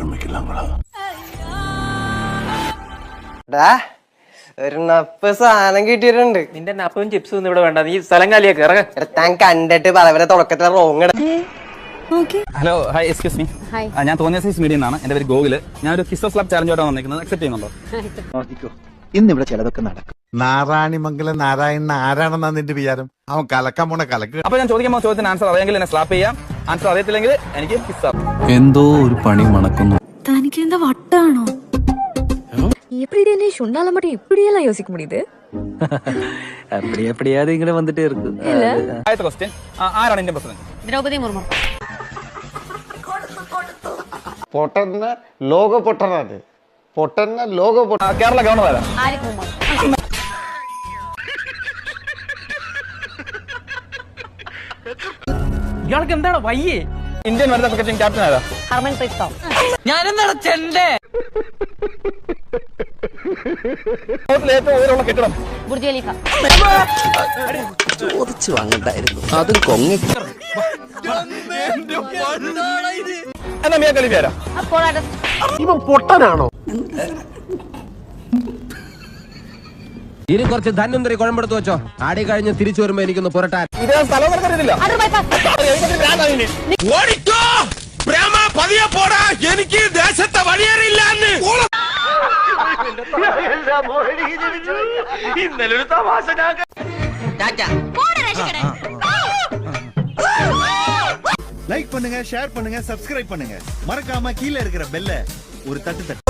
ആരംഭിക്കലാങ്ങളാ ഡാ ഒരു നപ്പ് സാധനം കിട്ടിയിട്ടുണ്ട്. നിന്റെ നപ്പും ചിപ്സും ഒന്നും ഇവിടെ വേണ്ട. നീ സ്ഥലം കാലിയൊക്കെ ഇറങ്ങ. എടാ, താൻ കണ്ടിട്ട് പലവരെ തുടക്കത്തിലെ wrong hello hi excuse me ഞാൻ തോന്നിയ സൈസ് മീഡിയം എന്നാണ് എന്റെ പേര് ഗോകുൽ. ഞാൻ ഒരു കിസ് ഓഫ് സ്ലാബ് ചാലഞ്ചോട്ടാണ് വന്നിരിക്കുന്നത് അക്സെപ്റ്റ് ചെയ്യുന്നുണ്ടോ ഇന്നിവിടെ ചിലതൊക്കെ നടക്കും. നാരായണിമംഗലം നാരായണൻ ആരാണെന്നാ നിന്റെ വിചാരം? അവൻ കലക്കാൻ പോണ കലക്ക്. അപ്പൊ ഞാൻ ചോദിക്കാൻ പോകുന്ന ചോദ്യത്തിന് ആൻസർ അറിയാമെങ്കിൽ എന്നെ സ്ലാപ്പ് ചെയ്യാം. ആൻസർ അറിയത്തില്ലെങ്കിൽ എനിക്ക് കിസ് ആവും എന്തോ ഒരു പണി മണക്കുന്നു தனக்கு இந்த வட்டானோ எப்படி என்ன சொன்னால மட்டும் இப்படியெல்லாம் யோசிக்க முடியுது அப்படி எப்படியாவது இங்கே வந்துட்டே இருக்கு ആദ്യത്തെ ക്വസ്റ്റ്യൻ ആരാണ് ഇന്ത്യൻ പ്രസിഡന്റ് திரௌபதி முர்மு പൊട്ടന്ന ലോക പൊട്ടനാണ് പൊട്ടന്ന ലോക പൊട്ട ആ, കേരള ഗവർണർ ആരാ ஆரிஃப் முகமது ഇയാൾക്ക് എന്താണ് വയ്യേ ഇന്ത്യൻ വനിതാ ക്രിക്കറ്റ് ടീം ക്യാപ്റ്റൻ ആരാ? ഹർമൻപ്രീത് കൗർ ഞാനെന്താണ് ചെണ്ടേ? ലോകത്തിലെ ചോദിച്ചു വാങ്ങണ്ടായിരുന്നു. അതും കൊങ്ങി. എന്നാ മിയ ഖലീഫ ആരാ? അപ്പോൾ ഇവൻ പൊട്ടനാണോ? ഇനി കുറച്ച് ധന്വന്തരി കുഴമ്പെടുത്ത് വെച്ചോ ആടി കഴിഞ്ഞ് തിരിച്ചു വരുമ്പോ എനിക്കൊന്ന് പുരട്ടാൻ ഇത് സ്ഥലം നിനക്കറിയില്ല அடர் பைபாஸ் ഓടിക്കോ പ്രേമ പതിയെ പോടാ എനിക്ക് ദേശത്തെ വഴിയേറിയില്ലാന്ന് லைக் பண்ணுங்க ஷேர் பண்ணுங்க சப்ஸ்கிரைப் பண்ணுங்க மறக்காம கீழே இருக்கிற பெல்ல ஒரு தட்டு தட்டு